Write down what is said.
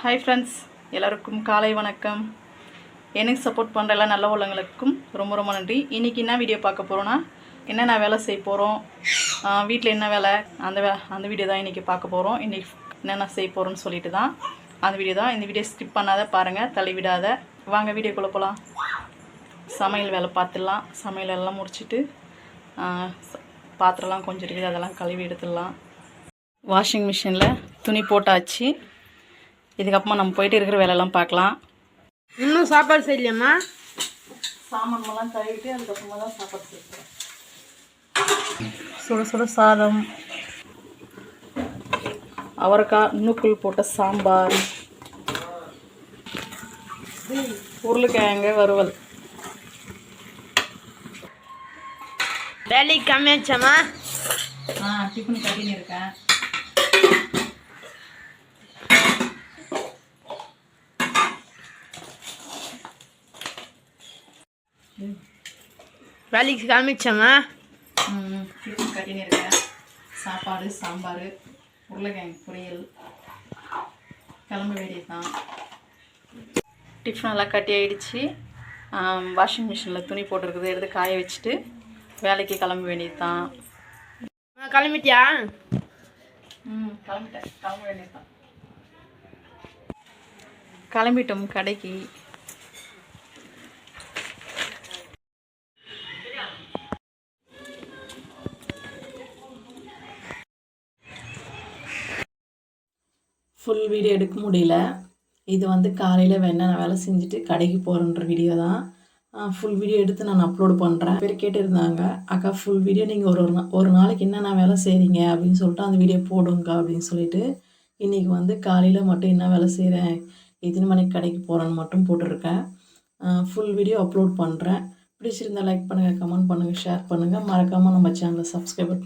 Hi friends எல்லாருக்கும் காலை வணக்கம். எனக்கு சப்போர்ட் பண்ணுற எல்லா நல்ல உள்ளவங்களுக்கும் ரொம்ப ரொம்ப நன்றி. இன்றைக்கி என்ன வீடியோ பார்க்க போகிறோன்னா என்னென்ன வேலை செய்ய போகிறோம் வீட்டில் என்ன வேலை? அந்த வே அந்த வீடியோ தான் இன்றைக்கி பார்க்க போகிறோம் இன்றைக்கி என்னென்ன செய்ய போகிறோன்னு சொல்லிட்டு தான் அந்த வீடியோ தான். இந்த வீடியோ ஸ்கிப் பண்ணாத பாருங்கள் தள்ளி விடாத வாங்க வீடியோக்குள்ளே போகலாம் சமையல் வேலை பார்த்துடலாம். சமையல் எல்லாம் முடிச்சுட்டு பாத்திரம்லாம் கொஞ்சம் இருக்குது அதெல்லாம் கழுவி எடுத்துடலாம். வாஷிங் மிஷினில் துணி போட்டாச்சு. இதுக்கப்புறமா நம்ம போயிட்டு இருக்கிற வேலையெல்லாம் பார்க்கலாம். இன்னும் சாப்பாடு செய்யலையாம்மா? சாமான்லாம் கழுவிட்டு அதுக்கப்புறமா தான் சாப்பாடு செய்யணும். சுட சுட சாதம் அவரைக்காய் நூக்குள் போட்ட சாம்பார் உருளைக்கிழங்கு வறுவல். வேலைக்கு கம்மியாச்சாம்மா? ஆ டிஃபன் கட்டின்னு இருக்கேன். வேலைக்கு காமிச்சாம்மா. ம் டிஃபன் கட்டின்னு இருக்கேன். சாப்பாடு சாம்பார் உருளைக்கிழங்கு பொரியல். கிளம்ப வேண்டியது தான் டிஃபன் எல்லாம் கட்டி ஆயிடுச்சு. வாஷிங் மிஷினில் துணி போட்டிருக்குது எடுத்து காய வச்சுட்டு வேலைக்கு கிளம்ப வேண்டியது தான் கிளம்பிட்டியா? ம் கிளம்பிட்டேன். கிளம்ப வேண்டியது தான் கிளம்பிட்டோம் கடைக்கு. ஃபுல் வீடியோ எடுக்க முடியல. இது வந்து காலையில் வேணா நான் வேலை செஞ்சுட்டு கடைக்கு போகிறேன்ற வீடியோ தான். ஃபுல் வீடியோ எடுத்து நான் அப்லோடு பண்ணுறேன் பேர் கேட்டிருந்தாங்க. அக்கா ஃபுல் வீடியோ நீங்கள் ஒரு ஒரு நாள் ஒரு நாளைக்கு என்னென்ன வேலை செய்கிறீங்க அப்படின்னு சொல்லிட்டு அந்த வீடியோ போடுங்க அப்படின்னு சொல்லிட்டு இன்றைக்கி வந்து காலையில் மட்டும் என்ன வேலை செய்கிறேன் எத்தனை மணிக்கு கடைக்கு போகிறேன்னு மட்டும் போட்டிருக்கேன். ஃபுல் வீடியோ அப்லோட் பண்ணுறேன் பிடிச்சிருந்தா லைக் பண்ணுங்கள் கமெண்ட் பண்ணுங்கள் ஷேர் பண்ணுங்கள் மறக்காமல் நம்ம சேனலை சப்ஸ்கிரைப் பண்ணி